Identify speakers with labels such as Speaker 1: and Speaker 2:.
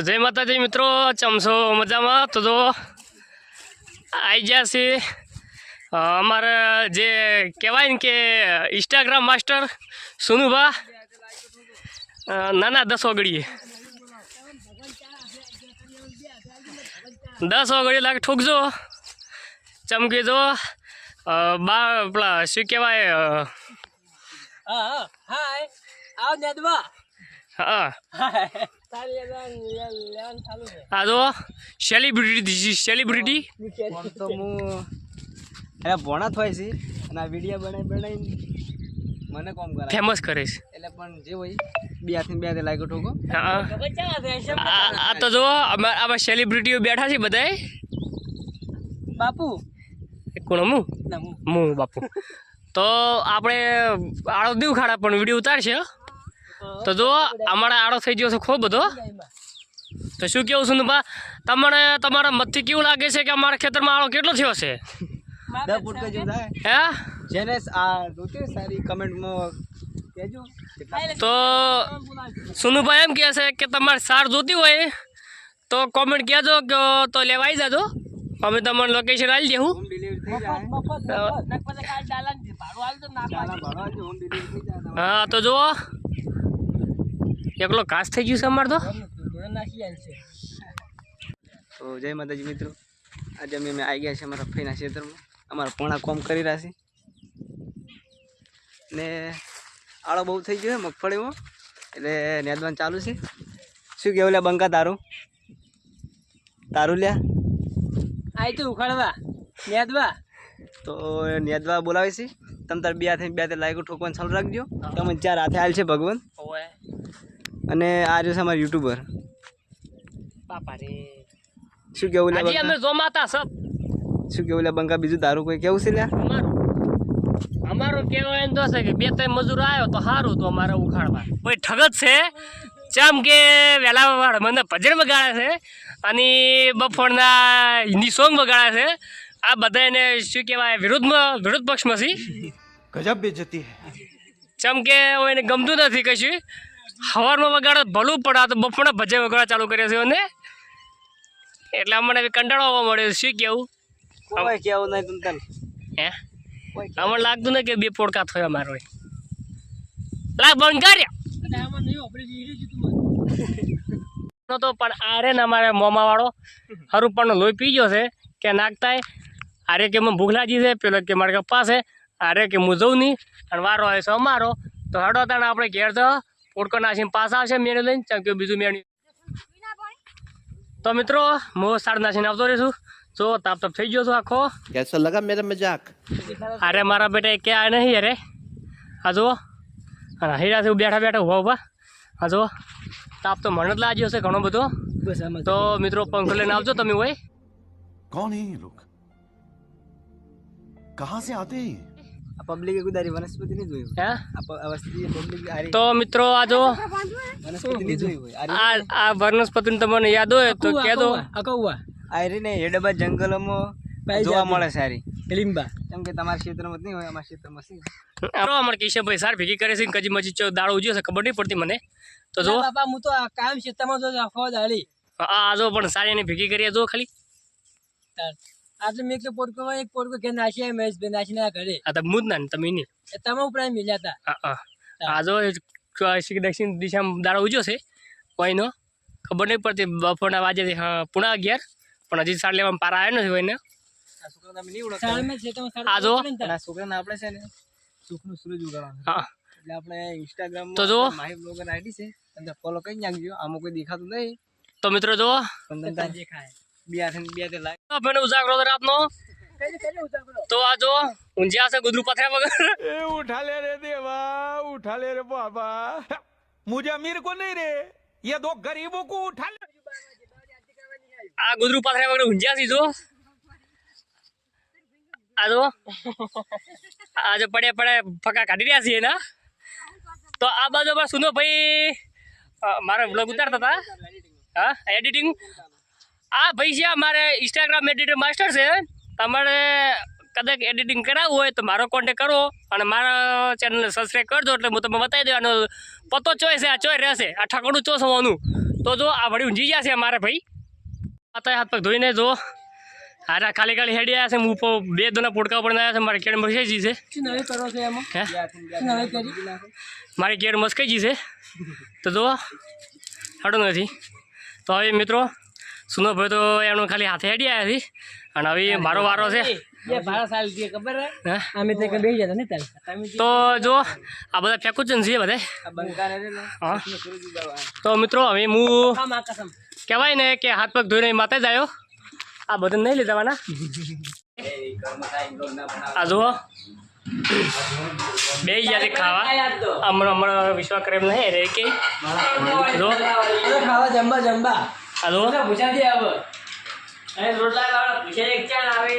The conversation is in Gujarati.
Speaker 1: તો જય માતાજી મિત્રો ચમસો મજામાં? તો જો આવી ગયા છે. અમારે જે કહેવાય ને કે ઇન્સ્ટાગ્રામ માસ્ટર સુનુભા નાના દસ ઓગળીએ. દસ ઓગળી લાગે ઠોકજો. ચમકી જો બા પેલા શું કહેવાય
Speaker 2: હા હા
Speaker 1: આ સેલિબ્રિટી સેલિબ્રિટી
Speaker 3: તો હું અરે ભોણા થાય છે અને આ વીડિયો બનાવી બનાવી મને કોમ
Speaker 1: ફેમસ કરે છે.
Speaker 3: એટલે પણ જે હોય બે હાથે બે હાથે લાગ્યો ઠોકો.
Speaker 1: આ તો જો આમાં સેલિબ્રિટીઓ બેઠા છે બધાય.
Speaker 2: બાપુ.
Speaker 1: કોણ હું.
Speaker 2: હું
Speaker 1: બાપુ. તો આપણે આળો દીવ ખાડા પણ વીડિયો ઉતારશે હો. તો જો અમારા આળો થઈ ગયો છે ખૂબ બધો. તો શું કેવું છું બા તમને તમારા મતથી કેવું લાગે છે કે અમારા ખેતરમાં આળો કેટલો થયો છે? તો સુનુભાઈ એમ કહે છે કે તમારે સાર જોતી હોય તો કોમેન્ટ કહેજો કે તો લેવા આવી જાજો. અમે તમારું લોકેશન આવી દેવું હા તો જુઓ. એકલો ઘાસ થઈ ગયું છે અમારે તો?
Speaker 3: તો જય માતાજી મિત્રો. આજે અમે અમે આવી ગયા છે અમારા ફઈના ક્ષેત્રમાં. અમારા પોણા કોમ કરી રહ્યા છે. ને આળો બહુ થઈ ગયો છે મગફળીમાં એટલે નેદવાન ચાલુ છે. શું કેવું લ્યા બંકા તારું? તારું લ્યા?
Speaker 2: આય તું ઉખાડવા. નેદવા
Speaker 3: તો નેદવા બોલાવે છે. તમે તાર બે હાથે બે હાથે લાગ્યું ઠોકવાનું ચાલુ રાખજો. તમે ચાર હાથે આવેલ છે ભગવાન. અને આ જો છે અમારે યુટ્યુબર
Speaker 1: બાપા રે
Speaker 3: શું કેવું
Speaker 1: લે અમે જોમાતા સબ.
Speaker 3: શું કેવું લે બંકા બીજું તારું કોઈ કેવું છે લે?
Speaker 1: અમારું. કેવું એમ તો છે કે બે ત્રણ મજૂર આવ્યો તો સારું તો અમારે ઉખાડવા. કોઈ ઠગત છે? ચમ કે વહેલા મને ભજન વગાડે છે અને બપોરના હિન્દી સોંગ વગાડે છે. આ બધા એને શું કહેવાય વિરુદ્ધ વિરુદ્ધ પક્ષમાં છે.
Speaker 4: ગજબ બેજતી
Speaker 1: ચમ કે એને ગમતું નથી કશું. સવારમાં વગાડો ભલું પડે તો બપોરના ભજે વગાડવા ચાલુ કર્યા છે એટલે અમને કંટાળો આવવા મળ્યો શું કેવું?
Speaker 3: કેવું નહીં તું
Speaker 1: હે? અમને લાગતું ને કે બે પોડકા થયો અમારો લાગ બંધ કર્યા તો પણ આરે ને અમારે મોમા વાળો હરું પણ લોહી પી ગયો છે કે નાખતાય આરે કે મને ભૂખ લાગી છે પેલો કે મારે કપ્પા છે. આરે કે હું જઉં નહીં. અને વારો આવે છે અમારો. તો હડો તાણે આપણે ઘેર તો ઓડકો નાસીને પાછા આવશે મેળ્યું લઈને ચમ કે બીજું મેળ્યું તો મિત્રો હું સાડ નાસીને આવતો રહીશું. જો તાપ તાપ થઈ ગયો છું આખો.
Speaker 4: કેસો લગા મેરા મજાક?
Speaker 1: અરે મારા બેટા ક્યાં નહીં અરે. આ જુઓ. અને હીરા બેઠા બેઠા ઊભા ઊભા હા જુઓ. તાપ તો મને જ લાગ્યો છે ઘણો બધો. તો મિત્રો પંખો લઈને આવજો તમે હોય.
Speaker 4: કોણ હે લોક? કહા સે આતે
Speaker 3: હે? પબ્લિકે ગુદારી વનસ્પતિ નહીં જોયું
Speaker 1: હે?
Speaker 3: આ પબ્લિક
Speaker 1: તો મિત્રો આ જો
Speaker 3: વનસ્પતિ નહીં જોયું હોય. આ
Speaker 1: આ વનસ્પતિ તમને યાદ હોય તો કહેજો
Speaker 2: અકૌવા
Speaker 3: આ રહી ને હેડબા જંગલોમાં જોવા મળે સારી
Speaker 2: લીંબા.
Speaker 3: કેમ કે તમારા ક્ષેત્રમાં નહીં હોય અમારા ક્ષેત્રમાં છે
Speaker 1: આવો અમારે કિશનભાઈ સાર ભેગી કરે છે કજી મજી ચો દાડો ઉજ્યો છે ખબર નહીં પડતી મને. તો જો.
Speaker 2: બાપા હું તો આ કાયમ ખેતરમાં જો આખો દાડી
Speaker 1: આ આ જો પણ સારી એની ભેગી કરીએ જો ખાલી.
Speaker 2: આજે મેં એક પોટકો એક પોટકો કે નાખી મહેશ બે નાશી ના ઘરે.
Speaker 1: આ તો મુદ ના ને તમે નહીં.
Speaker 2: તમે ઉપરાય મિલ્યા હતા
Speaker 1: હા હા. આ જો એ શ- દક્ષિણ દિશામાં દાડો ઉજો છે કોઈનો ખબર નહીં પડતી બપોરના વાજે હા પૂણા અગિયાર પણ હજી સાડ લેવામાં પારા આવ્યો નથી કોઈને.
Speaker 3: છોકરાને આપણે છે ને સુખનું સૂરજ ઉગાડવાનું.
Speaker 1: હા.
Speaker 3: એટલે આપણે ઇન્સ્ટાગ્રામ
Speaker 1: તો જો.
Speaker 3: માહી બ્લોગર આઈડી છે તમે ફોલો કરી નાખજો. આમાં કોઈ દેખાતું નહીં.
Speaker 1: તો મિત્રો જો
Speaker 2: દેખાય.
Speaker 3: બે હાથે ને બે હાથે લાગ
Speaker 1: ભાઈને ઉજાગરો હતો રાતનો
Speaker 2: કઈ કઈ ઉતારો
Speaker 1: તો આ જો ઊંઝિયા છે ગુદરું પથરા વગર
Speaker 4: ए उठा ले रे देवा उठा ले रे बाबा मुझे अमीर को नहीं रे ये दो गरीबों को उठा ले
Speaker 1: આ ગુદરું પાથરા વગર ઊંઝિયા છે જો આ જો આ જો પડે પડે ફકા કાઢી રહ્યા છીએ એના તો આ બાજુ અમારા સુનો ભાઈ અ, મારા બ્લોગ ઉતારતા હતા હા એડિટિંગ આ ભાઈ છે મારે ઇન્સ્ટાગ્રામ એડિટર માસ્ટર છે તમારે કદાચ એડિટિંગ કરાવવું હોય તો મારો કોન્ટેક કરો અને મારા ચેનલને સબસ્ક્રાઈબ કરજો એટલે હું તમને બતાવી દઉં. આનો પતો ચોય છે આ ચોય રહેશે. આ ઠાકોરનું ચોસ હોવાનું તો જો આ વળી ઊંઝી ગયા છે અમારે ભાઈ. આ હાથ પગ ધોઈને જો હારા ખાલી ખાલી હેડી આવ્યા છે. હું ઉપર બે દોના પોડકા પણ આવ્યા છે. મારી કેડ મસ્કાઈ છે. મારી કેડ મસ્કાઈ છે. તો જો હાડો નથી. તો હવે મિત્રો સુનોભાઈ તો એમનું ખાલી હાથે હેડી આવ્યા હતી અને હવે મારો વારો છે.
Speaker 2: તો
Speaker 1: જો આ બધા ફેકુચન છે બધા તો મિત્રો હવે હું કહેવાય ને કે હાથ પગ ધોઈને માતે જ આવ્યો. આ બધા નહીં લીધાવાના. આ જુઓ. બે યાદ ખાવા. હમણાં હમણાં વિશ્વાસ કરે એમ નહીં રે કે. જો.
Speaker 2: ખાવા જમવા જમવા
Speaker 1: આ જુઓ
Speaker 2: પૂછા દે હવે
Speaker 1: રોટલા પૂછે ચાણ આવે